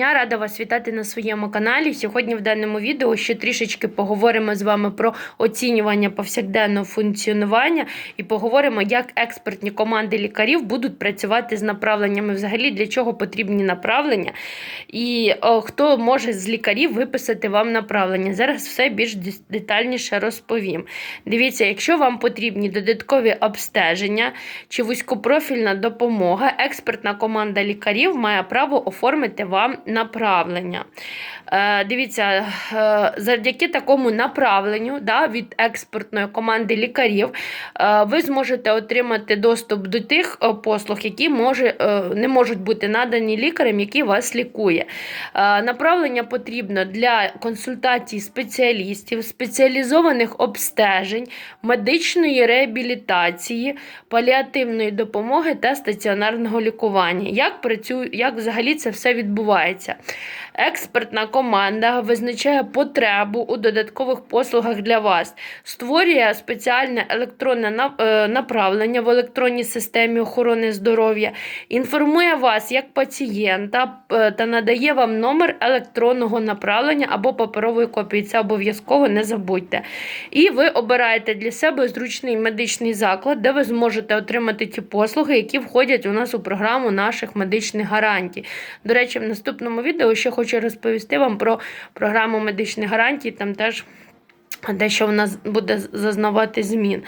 Я рада вас вітати на своєму каналі. Сьогодні в даному відео ще трішечки поговоримо з вами про оцінювання повсякденного функціонування і поговоримо, як експертні команди лікарів будуть працювати з направленнями, взагалі для чого потрібні направлення, і о, хто може з лікарів виписати вам направлення. Зараз все більш детальніше розповім. Дивіться, якщо вам потрібні додаткові обстеження чи вузькопрофільна допомога, експертна команда лікарів має право оформити вам направлення. Е, дивіться, е, завдяки такому направленню да, від експертної команди лікарів е, ви зможете отримати доступ до тих е, послуг, які може, е, не можуть бути надані лікарем, який вас лікує. Е, Направлення потрібно для консультацій спеціалістів, спеціалізованих обстежень, медичної реабілітації, паліативної допомоги та стаціонарного лікування. Як працює, як взагалі це все відбувається? Експертна команда визначає потребу у додаткових послугах для вас, створює спеціальне електронне е, направлення в електронній системі охорони здоров'я, інформує вас як пацієнта е, та надає вам номер електронного направлення або паперової копії. Це обов'язково не забудьте. І ви обираєте для себе зручний медичний заклад, де ви зможете отримати ті послуги, які входять у нас у програму наших медичних гарантій. До речі, в наступному відео ще хочу розповісти вам про програму медичних гарантій. Там теж дещо нас буде зазнавати змін.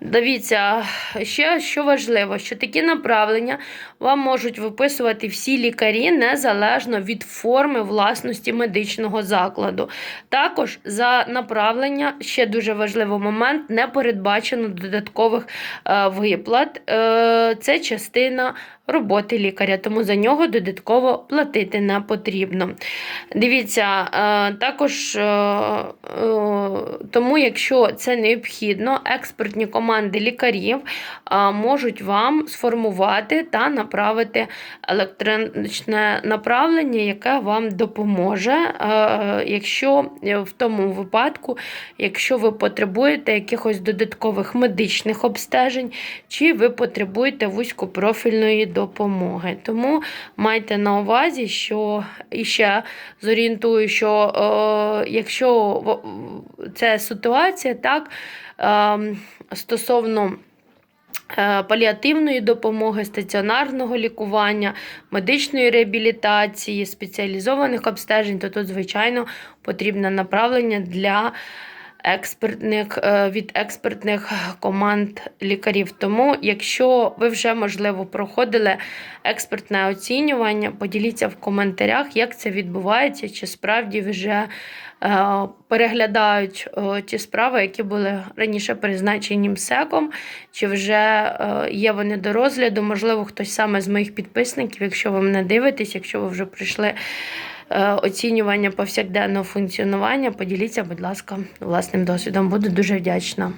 Дивіться, ще що важливо, що такі направлення вам можуть виписувати всі лікарі незалежно від форми власності медичного закладу. Також за направлення ще дуже важливий момент: не передбачено додаткових е, виплат. Е, це частина роботи лікаря, тому за нього додатково платити не потрібно. Дивіться, е, також е, е, тому, якщо це необхідно, експертні команди лікарів можуть вам сформувати та направити електроничне направлення, яке вам допоможе, якщо в тому випадку, якщо ви потребуєте якихось додаткових медичних обстежень, чи ви потребуєте вузькопрофільної допомоги. Тому майте на увазі, що і ще зорієнтую, що е, якщо це ситуація, так, е, стосовно паліативної допомоги, стаціонарного лікування, медичної реабілітації, спеціалізованих обстежень, то тут, звичайно, потрібне направлення для експертних, е, від експертних команд лікарів. Тому, якщо ви вже, можливо, проходили експертне оцінювання, поділіться в коментарях, як це відбувається, чи справді вже е, переглядають ті справи, які були раніше призначені МСЕКом, чи вже е, є вони до розгляду. Можливо, хтось саме з моїх підписників, якщо ви мене дивитесь, якщо ви вже прийшли оцінювання повсякденного функціонування, поділіться, будь ласка, власним досвідом. Буду дуже вдячна.